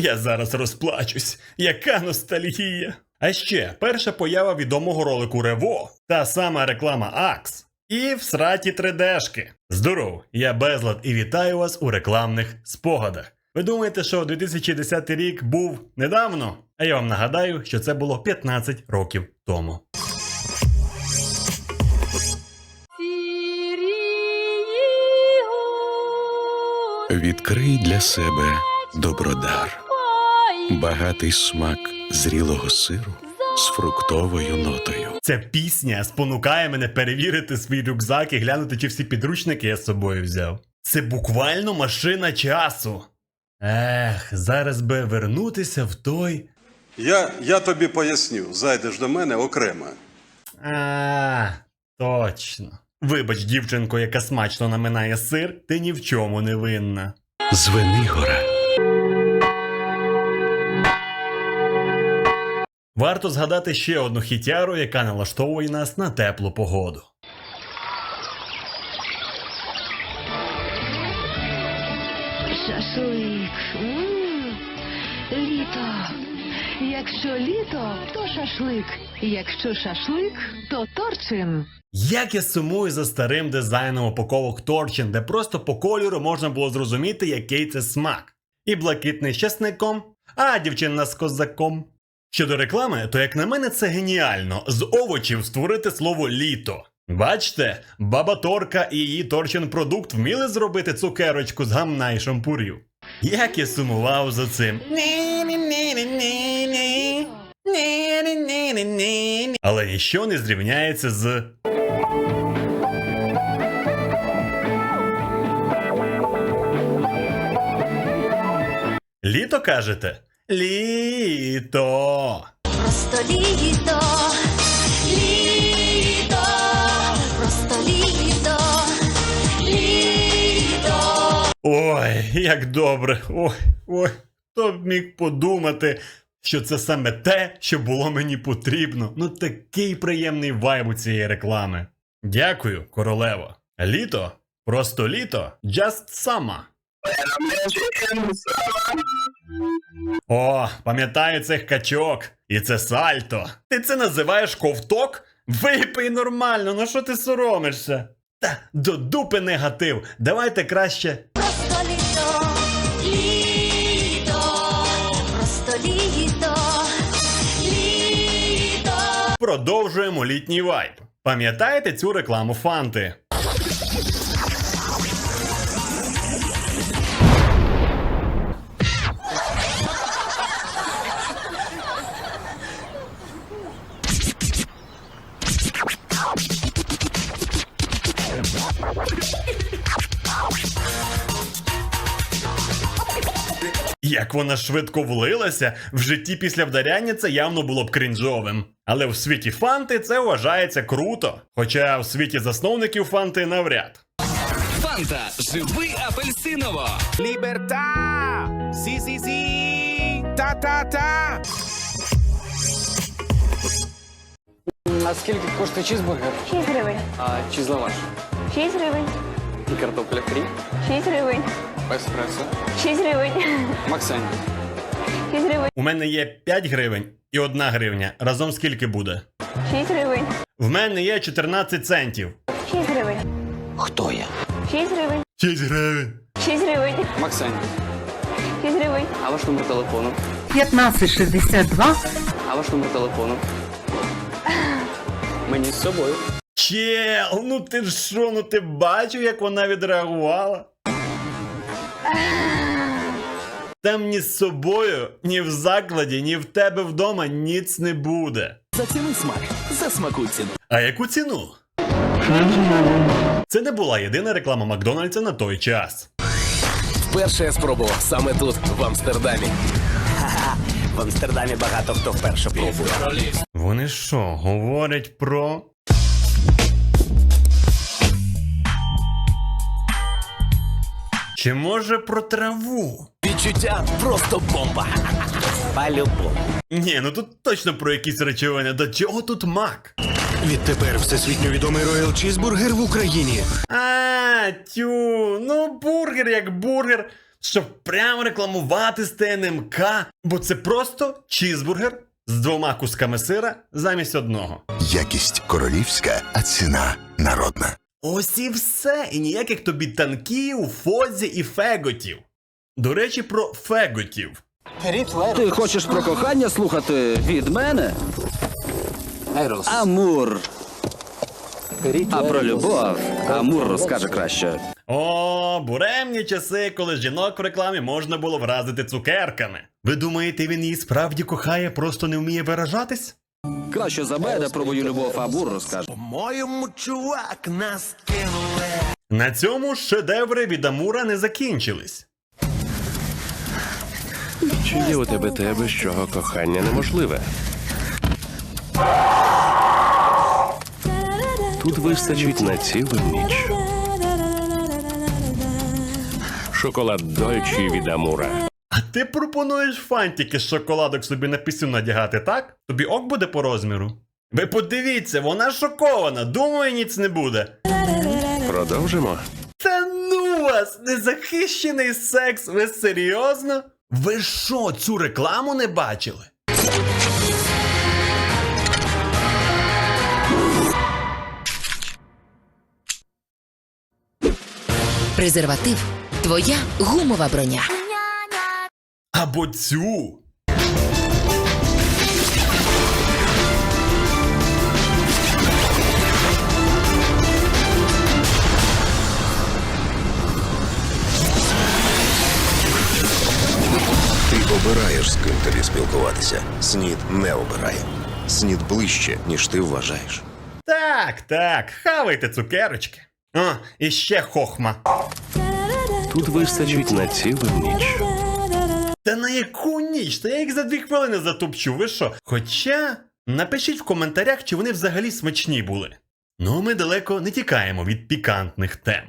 Я зараз розплачусь. Яка ностальгія. А ще перша поява відомого ролику Рево, та сама реклама Акс. І в сраті 3Дшки. Здоров, я Безлад і вітаю вас у рекламних спогадах. Ви думаєте, що 2010 рік був недавно? А я вам нагадаю, що це було 15 років тому. Відкрий для себе добродар, багатий смак зрілого сиру з фруктовою нотою. Ця пісня спонукає мене перевірити свій рюкзак і глянути, чи всі підручники я з собою взяв. Це буквально машина часу. Ех, зараз би вернутися в той. Я, я тобі поясню, зайдеш до мене окремо. А, точно. Вибач, дівчинко, яка смачно наминає сир, ти ні в чому не винна. З Варто згадати ще одну хітяру, яка налаштовує нас на теплу погоду. Шашлик. М, Літо. Якщо літо, то шашлик. Якщо шашлик, то торчин. Як я сумую за старим дизайном упаковок Торчин, де просто по кольору можна було зрозуміти, який це смак. І блакитний з чесником, а дівчина з козаком. Щодо реклами, то як на мене це геніально з овочів створити слово літо. Бачите, баба Торка і її Торчин продукт вміли зробити цукерочку з гамна і шампурів. Як я сумував за цим. Але ніщо не зрівняється з. Літо кажете? Літо. Просто літо, літо, просто літо, літо. Ой, як добре. Ой, ой. Хто б міг подумати, що це саме те, що було мені потрібно. Ну такий приємний вайб у цієї реклами. Дякую, королево. Літо, просто літо, just summer. О, пам'ятаю цих качок. І це сальто. Ти це називаєш ковток? Випий нормально, ну що ти соромишся? Та до дупи негатив. Давайте краще. Просто літо, літо, просто літо, літо. Продовжуємо літній вайб. Пам'ятаєте цю рекламу фанти? Як вона швидко влилася, в житті після вдаряння це явно було б крінжовим. Але в світі фанти це вважається круто. Хоча в світі засновників фанти навряд. Фанта, живи апельсиново. Ліберта! Сі-сі-сі! Та-та-та! А скільки коштує чізбургер? 6 гривень. А чізлаваш? 6 гривень. І картопля фрі? 6 гривень. Еспресо. 6 гривень. Максень. 6 гривень. У мене є 5 гривень і 1 гривня. Разом скільки буде? 6 гривень. В мене є 14 центів. 6 гривень. Хто я? 6 гривень. 6 гривень. 6 гривень. Максень. 6 гривень. А ваш номер телефону? 1562. А ваш номер телефону? Мені з собою. Чел, ну ти ж що, ну ти бачив, як вона відреагувала? Там ні з собою, ні в закладі, ні в тебе вдома ніц не буде. Заціни смак. Засмакуй ціну. А яку ціну? Це не була єдина реклама Макдональдса на той час. Вперше я спробував саме тут, в Амстердамі. В Амстердамі багато хто вперше пробує. Вони що, говорять про. Чи може про траву? Відчуття просто бомба. По-любому. Ні, ну тут точно про якісь речовини. До чого тут мак? Відтепер всесвітньо відомий Роял Чізбургер в Україні. А, тю, ну бургер як бургер. щоб прямо рекламувати з ТНМК, бо це просто чізбургер з двома кусками сира замість одного. Якість королівська, а ціна народна. Ось і все, і ніяких тобі танків, фозі і феготів. До речі, про феготів. Ти хочеш про кохання слухати від мене? Амур. А про любов Амур розкаже краще. О, буремні часи, коли жінок в рекламі можна було вразити цукерками. Ви думаєте, він її справді кохає, просто не вміє виражатись? Краще за мене про мою любов Амур розкаже. Моєму чувак нас кинули. На цьому шедеври від Амура не закінчились. Чи є у тебе те, без чого кохання неможливе? Тут вистачить на цілу ніч. Шоколад Дольчі від Амура. А ти пропонуєш фантики з шоколадок собі на пісню надягати, так? Тобі ок буде по розміру? Ви подивіться, вона шокована, думаю, ніц не буде. Продовжимо. Та ну вас, незахищений секс, ви серйозно? Ви що, цю рекламу не бачили? Презерватив твоя гумова броня. Або цю. Ти обираєш, з ким тобі спілкуватися. Снід не обирає. Снід ближче, ніж ти вважаєш. Так, так, хавайте цукерочки. О, і ще хохма. Тут вистачить на цілу ніч. Та на яку ніч? Та я їх за дві хвилини затопчу, ви що? Хоча напишіть в коментарях, чи вони взагалі смачні були. Ну, ми далеко не тікаємо від пікантних тем.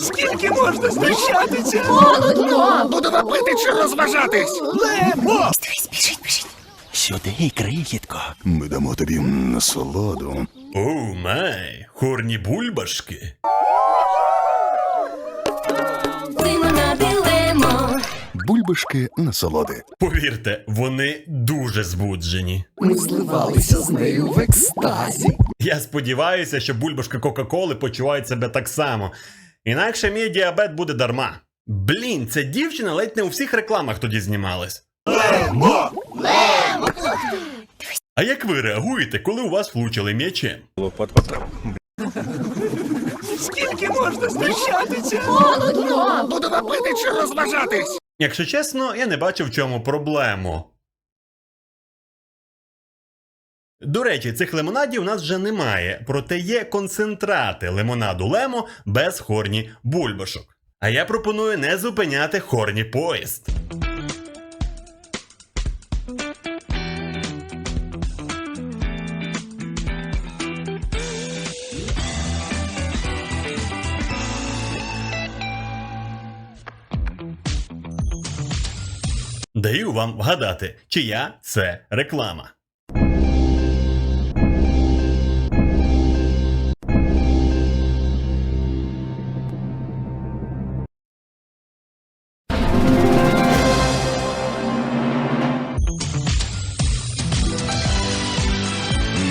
Скільки можна знущатися? Будемо пити чи розважатись? Лемо! Біжить, біжить. Сюди, крихітко. Ми дамо тобі насолоду. Оу май, хорні бульбашки. Бульбашки насолоди. Повірте, вони дуже збуджені. Ми зливалися з нею в екстазі. Я сподіваюся, що бульбашки Кока-Коли почувають себе так само. Інакше мій діабет буде дарма. Блін, ця дівчина ледь не у всіх рекламах тоді знімалась. Лемо! Лемо! А як ви реагуєте, коли у вас влучили м'ячем? Скільки можна знущатися? Будемо пити чи розважатись? Якщо чесно, я не бачу в чому проблему. До речі, цих лимонадів у нас вже немає, проте є концентрати лимонаду Лемо без хорні бульбашок. А я пропоную не зупиняти хорні поїзд. Даю вам вгадати, чия це реклама.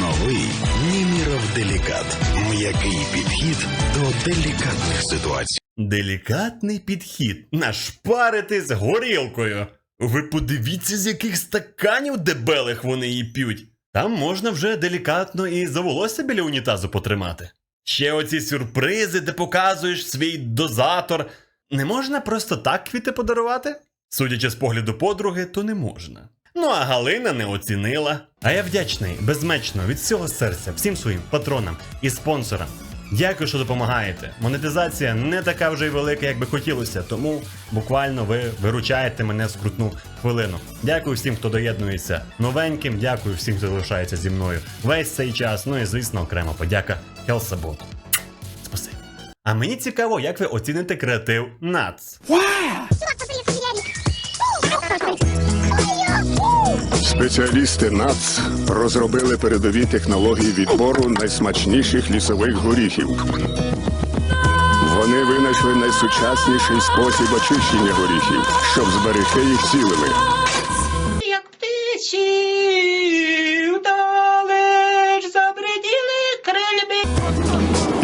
Новий Німіров Делікат. М'який підхід до делікатних ситуацій. Делікатний підхід нашпарити з горілкою. Ви подивіться, з яких стаканів дебелих вони її п'ють. Там можна вже делікатно і за волосся біля унітазу потримати. Ще оці сюрпризи, де показуєш свій дозатор. Не можна просто так квіти подарувати? Судячи з погляду подруги, то не можна. Ну а Галина не оцінила. А я вдячний безмечно від всього серця всім своїм патронам і спонсорам. Дякую, що допомагаєте. Монетизація не така вже й велика, як би хотілося, тому буквально ви виручаєте мене в скрутну хвилину. Дякую всім, хто доєднується новеньким. Дякую всім, хто залишається зі мною весь цей час. Ну і звісно, окрема подяка Хелсаботу. Спасибі. А мені цікаво, як ви оціните креатив НАЦ. Спеціалісти НАЦ розробили передові технології відбору найсмачніших лісових горіхів. Вони винайшли найсучасніший спосіб очищення горіхів, щоб зберегти їх цілими. Як птиці вдалеч забриділи крильби.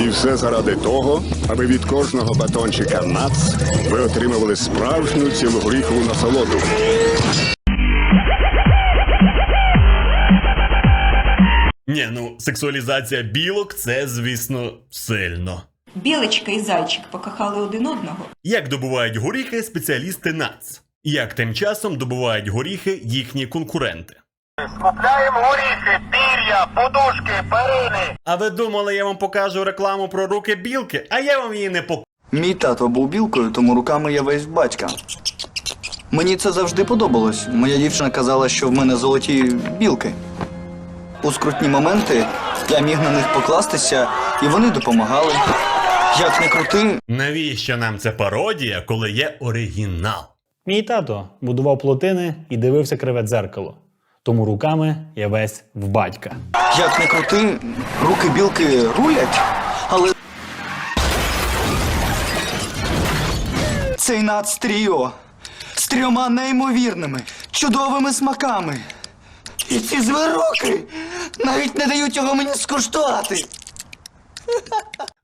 І все заради того, аби від кожного батончика НАЦ ви отримували справжню цілогоріхову насолоду. Ні, ну, сексуалізація білок це, звісно, сильно. Білочка і зайчик покохали один одного. Як добувають горіхи спеціалісти НАЦ? Як тим часом добувають горіхи їхні конкуренти? Скупляємо горіхи, пір'я, подушки, перини. А ви думали, я вам покажу рекламу про руки білки, а я вам її не покажу. Мій тато був білкою, тому руками я весь батька. Мені це завжди подобалось. Моя дівчина казала, що в мене золоті білки. У скрутні моменти я міг на них покластися, і вони допомагали. Як не крути, Навіщо нам ця пародія, коли є оригінал? Мій тато будував плотини і дивився криве дзеркало. Тому руками я весь в батька. як не крути, руки білки рулять, але. Цей нацтріо з трьома неймовірними, чудовими смаками. І ці звироки навіть не дають його мені скуштувати.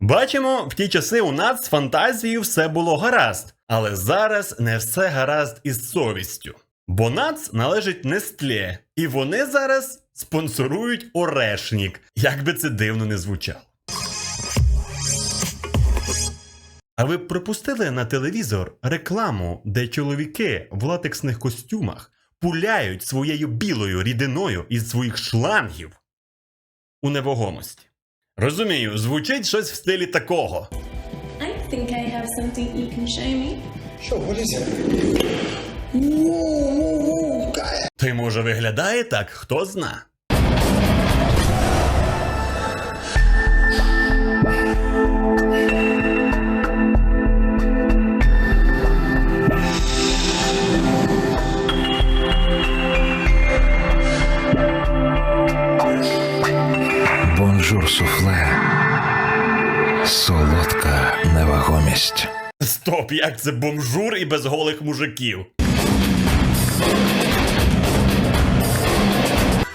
Бачимо, в ті часи у нас з фантазією все було гаразд, але зараз не все гаразд із совістю. Бо НАЦ належить Нестле, і вони зараз спонсорують Орешнік, як би це дивно не звучало. А ви пропустили на телевізор рекламу, де чоловіки в латексних костюмах пуляють своєю білою рідиною із своїх шлангів у невагомості? Розумію, звучить щось в стилі такого. I think I have something you can show me. Ти може виглядає так, хто зна. Суфле. Солодка невагомість. Стоп, як це бомжур і без голих мужиків.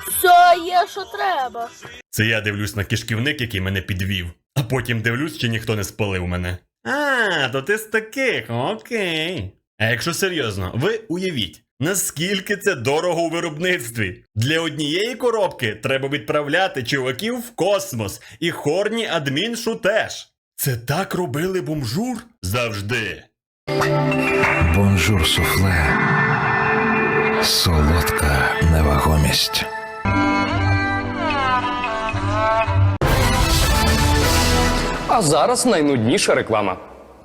Все є, що треба. Це я дивлюсь на кишківник, який мене підвів, а потім дивлюсь, чи ніхто не спалив мене. А, то ти з таких, окей. А якщо серйозно, ви уявіть, наскільки це дорого у виробництві. Для однієї коробки треба відправляти чуваків в космос, і хорні адміншу теж. Це так робили бомжур? Завжди. Бонжур суфле. Солодка невагомість. А зараз найнудніша реклама.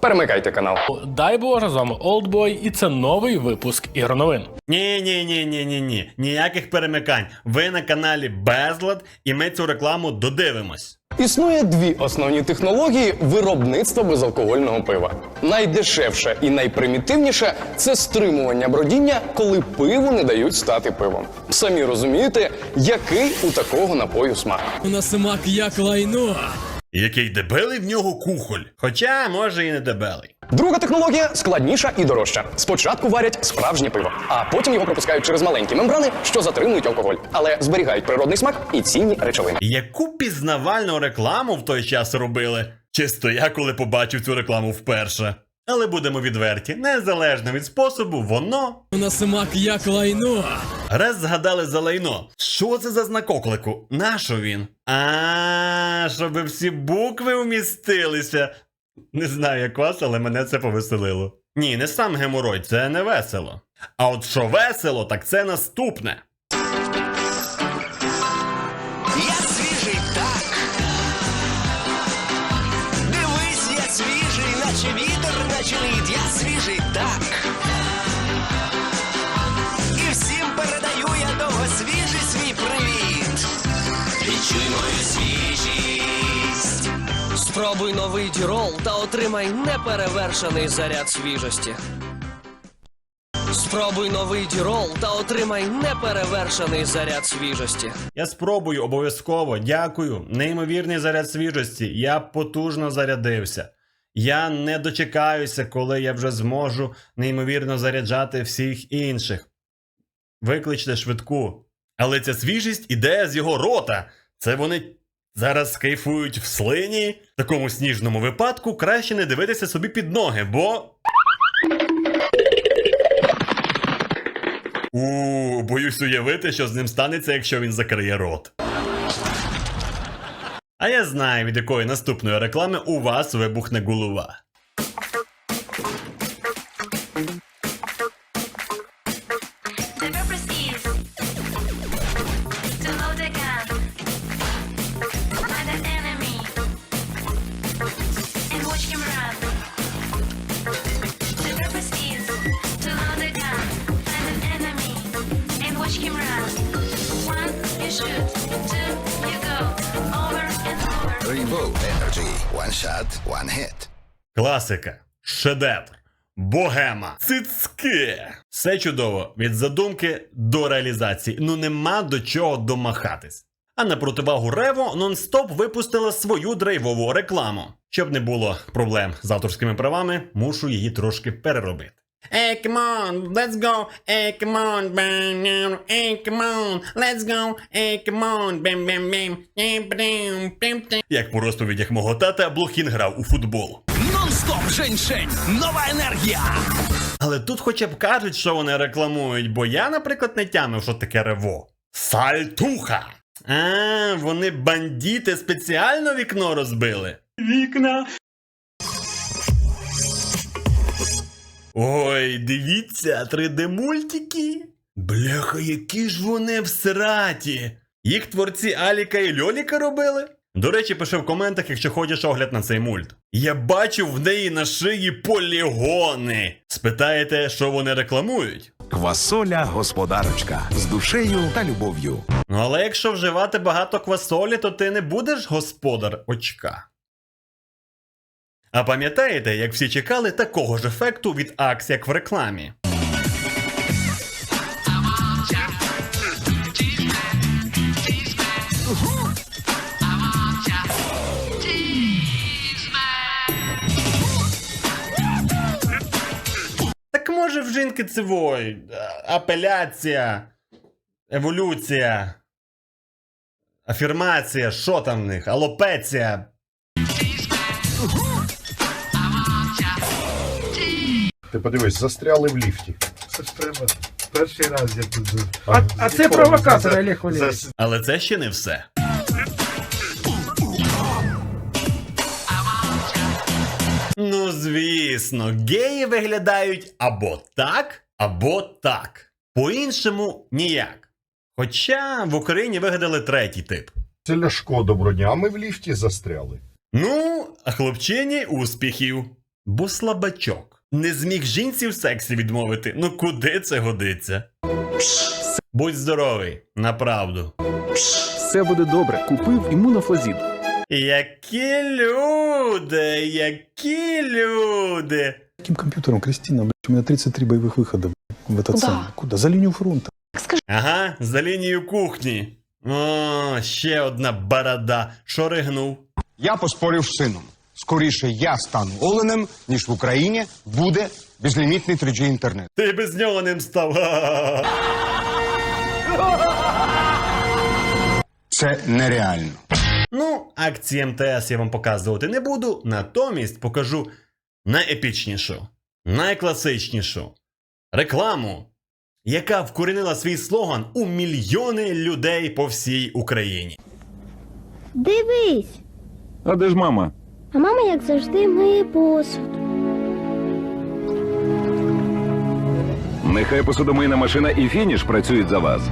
Перемикайте канал. Дай Боже, з вами Олдбой, і це новий випуск Ігроновин. Ні, ні, ні, ні, ні, ні. Ніяких перемикань. Ви на каналі Безлад, і ми цю рекламу додивимось. Існує дві основні технології виробництва безалкогольного пива. Найдешевша і найпримітивніша це стримування бродіння, коли пиву не дають стати пивом. Самі розумієте, який у такого напою смак. На смак як лайно. Який дебелий в нього кухоль. Хоча, може, і не дебелий. Друга технологія складніша і дорожча. Спочатку варять справжнє пиво, а потім його пропускають через маленькі мембрани, що затримують алкоголь, але зберігають природний смак і цінні речовини. Яку пізнавальну рекламу в той час робили? Чисто я коли побачив цю рекламу вперше. Але будемо відверті, незалежно від способу, воно. На смак як лайно. Раз згадали за лайно. Що це за знак оклику? Нащо він? А, щоб всі букви вмістилися. Не знаю, як вас, але мене це повеселило. Ні, не сам геморой, це не весело. А от що весело, так це наступне. Спробуй новий дірол та отримай неперевершений заряд свіжості. Спробуй новий дірол та отримай неперевершений заряд свіжості. Я спробую обов'язково, дякую. Неймовірний заряд свіжості. Я потужно зарядився. Я не дочекаюся, коли я вже зможу неймовірно заряджати всіх інших. Викличте швидку. Але ця свіжість іде з його рота. Це вони зараз кайфують в слині. В такому сніжному випадку краще не дивитися собі під ноги, бо. У, боюсь уявити, що з ним станеться, якщо він закриє рот. А я знаю, від якої наступної реклами у вас вибухне голова. Класика, шедевр, богема, цицьки. Все чудово від задумки до реалізації. Ну нема до чого домахатись. А на противагу Рево нон-стоп випустила свою драйвову рекламу. Щоб не було проблем з авторськими правами, мушу її трошки переробити. Hey, come on, let's go. Hey, come on, bam, bam. Hey, come on, let's go. Hey, come on, bam, bam, bam. Bam, bam, bam, bam. Як по розповідях мого тата, Блохін грав у футбол. Нон-стоп женьшень. Нова енергія. Але тут хоча б кажуть, що вони рекламують, бо я, наприклад, не тямив, що таке рево. Сальтуха! А, вони бандіти спеціально вікно розбили. Вікна. Ой, дивіться, 3D мультики. Бляха, які ж вони всраті. Їх творці Аліка і Льоліка робили. До речі, пиши в коментах, якщо хочеш огляд на цей мульт. Я бачу в неї на шиї полігони. Спитаєте, що вони рекламують? Квасоля господарочка з душею та любов'ю. Ну але якщо вживати багато квасолі, то ти не будеш господар очка. А пам'ятаєте, як всі чекали такого ж ефекту від Акс, як в рекламі? Може в жінки цивой, апеляція, еволюція, афірмація, що там в них, алопеція. Ти подивись, застряли в ліфті. Це ж треба. Перший раз я тут. А- А це провокатор, Олег Валерійович. Але це ще не все. Звісно, геї виглядають або так, або так. По-іншому ніяк. Хоча в Україні вигадали третій тип. Це Ляшко добродня, а ми в ліфті застряли. Ну, а хлопчині успіхів. Бо слабачок. Не зміг жінці в сексі відмовити. Ну куди це годиться? Будь здоровий, направду. Все буде добре. Купив імунофлазід. Які люди, які люди. Каким компьютером, Кристина, блядь, у меня 33 боевых выхода блядь, в этот Куда? самый. Куда? За линию фронта. Ага, за лінією кухні. О, ще одна борода. Що ригнув? Я поспорив з сином. Скоріше я стану оленем, ніж в Україні буде безлімітний 3G інтернет. Ти без нього ним став. Ха-ха-ха. Це нереально. Ну, акції МТС я вам показувати не буду, натомість покажу найепічнішу, найкласичнішу рекламу, яка вкорінила свій слоган у мільйони людей по всій Україні. Дивись, А де ж мама? а мама, як завжди, миє посуд. Нехай посудомийна машина і фініш працюють за вас.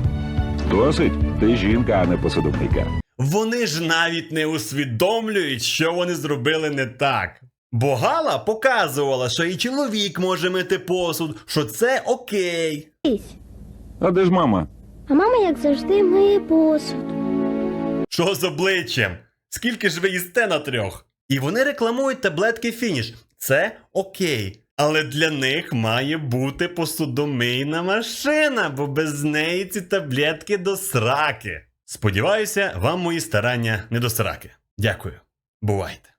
Досить. Ти жінка, а не посудомийка. Вони ж навіть не усвідомлюють, що вони зробили не так. Бо Гала показувала, що і чоловік може мити посуд, що це окей. А де ж мама? А мама, як завжди, миє посуд. Що з обличчям? Скільки ж ви їсте на трьох? І вони рекламують таблетки фініш. Це окей. Але для них має бути посудомийна машина, бо без неї ці таблетки до сраки. Сподіваюся, вам мої старання не до сраки. Дякую. Бувайте.